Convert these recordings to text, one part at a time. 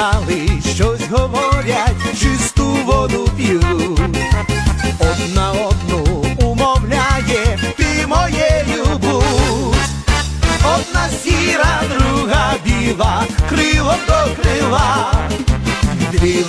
Посідали, щось говорять, чисту воду п'ють. Одна одну умовляє, ти моєю будь. Одна сіра, друга біла, криво до крила. Дві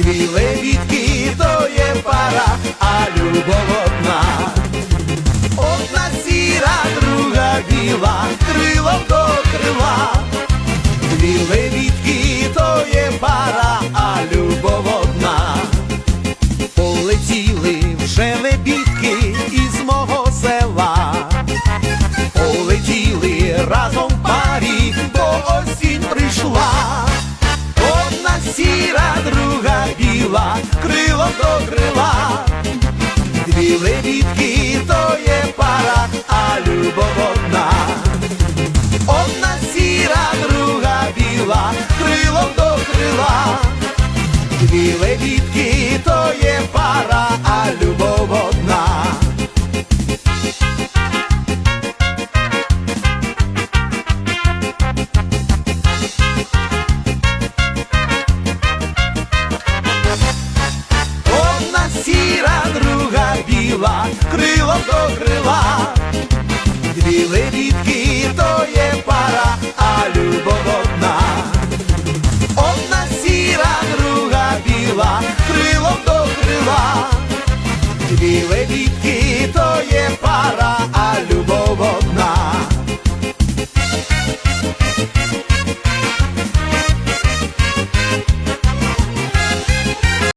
Дві лебідки, то є пара, а любов одна. Одна сіра, друга біла, крилом до крила. Дві лебідки, то є пара, а любов одна. Полетіли вже лебідки із мого села. Полетіли разом Лебідки, то є пара, а любов одна. Одна сіра, друга біла, крилом до крила. Дві лебідки, то є біла, крилом до крила.